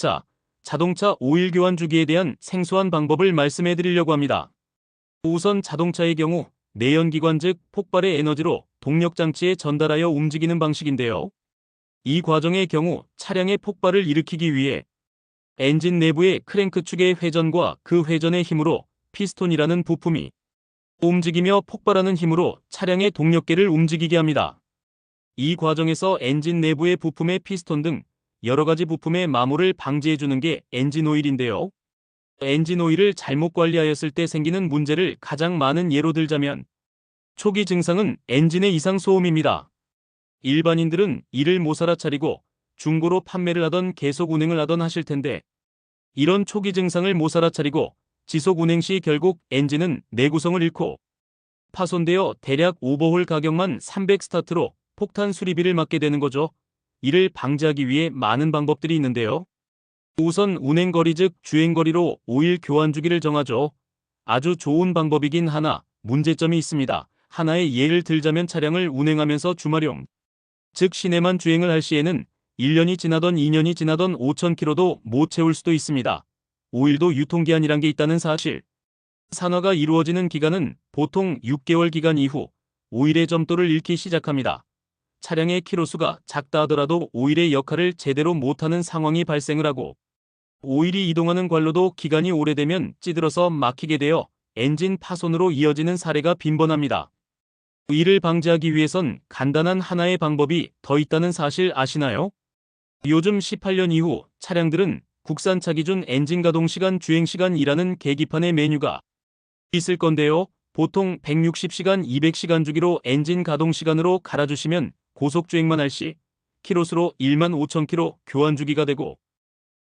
자, 자동차 오일 교환 주기에 대한 생소한 방법을 말씀해 드리려고 합니다. 우선 자동차의 경우 내연기관 즉 폭발의 에너지로 동력장치에 전달하여 움직이는 방식인데요. 이 과정의 경우 차량의 폭발을 일으키기 위해 엔진 내부의 크랭크 축의 회전과 그 회전의 힘으로 피스톤이라는 부품이 움직이며 폭발하는 힘으로 차량의 동력계를 움직이게 합니다. 이 과정에서 엔진 내부의 부품의 피스톤 등 여러 가지 부품의 마모를 방지해주는 게 엔진 오일인데요. 엔진 오일을 잘못 관리하였을 때 생기는 문제를 가장 많은 예로 들자면 초기 증상은 엔진의 이상 소음입니다. 일반인들은 이를 못 알아차리고 중고로 판매를 하던 계속 운행을 하던 하실 텐데 이런 초기 증상을 못 알아차리고 지속 운행 시 결국 엔진은 내구성을 잃고 파손되어 대략 오버홀 가격만 300 스타트로 폭탄 수리비를 맞게 되는 거죠. 이를 방지하기 위해 많은 방법들이 있는데요. 우선 운행거리 즉 주행거리로 오일 교환 주기를 정하죠. 아주 좋은 방법이긴 하나 문제점이 있습니다. 하나의 예를 들자면 차량을 운행하면서 주말용 즉 시내만 주행을 할 시에는 1년이 지나던 2년이 지나던 5,000km도 못 채울 수도 있습니다. 오일도 유통기한이란 게 있다는 사실. 산화가 이루어지는 기간은 보통 6개월 기간 이후 오일의 점도를 잃기 시작합니다. 차량의 키로수가 작다 하더라도 오일의 역할을 제대로 못하는 상황이 발생을 하고 오일이 이동하는 관로도 기간이 오래되면 찌들어서 막히게 되어 엔진 파손으로 이어지는 사례가 빈번합니다. 이를 방지하기 위해선 간단한 하나의 방법이 더 있다는 사실 아시나요? 요즘 18년 이후 차량들은 국산차 기준 엔진 가동 시간 주행 시간이라는 계기판의 메뉴가 있을 건데요. 보통 160시간 200시간 주기로 엔진 가동 시간으로 갈아주시면 고속 주행만 할 시 키로수로 1만 5천 킬로 교환 주기가 되고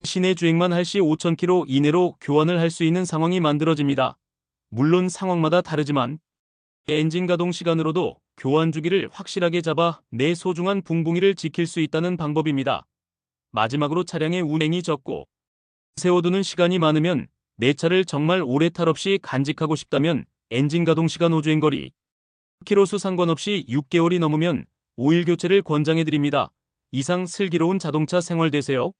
시내 주행만 할 시 5천 킬로 이내로 교환을 할 수 있는 상황이 만들어집니다. 물론 상황마다 다르지만 엔진 가동 시간으로도 교환 주기를 확실하게 잡아 내 소중한 붕붕이를 지킬 수 있다는 방법입니다. 마지막으로 차량의 운행이 적고 세워두는 시간이 많으면 내 차를 정말 오래 탈 없이 간직하고 싶다면 엔진 가동 시간 호주행 거리 키로수 상관없이 6개월이 넘으면 오일 교체를 권장해 드립니다. 이상 슬기로운 자동차 생활 되세요.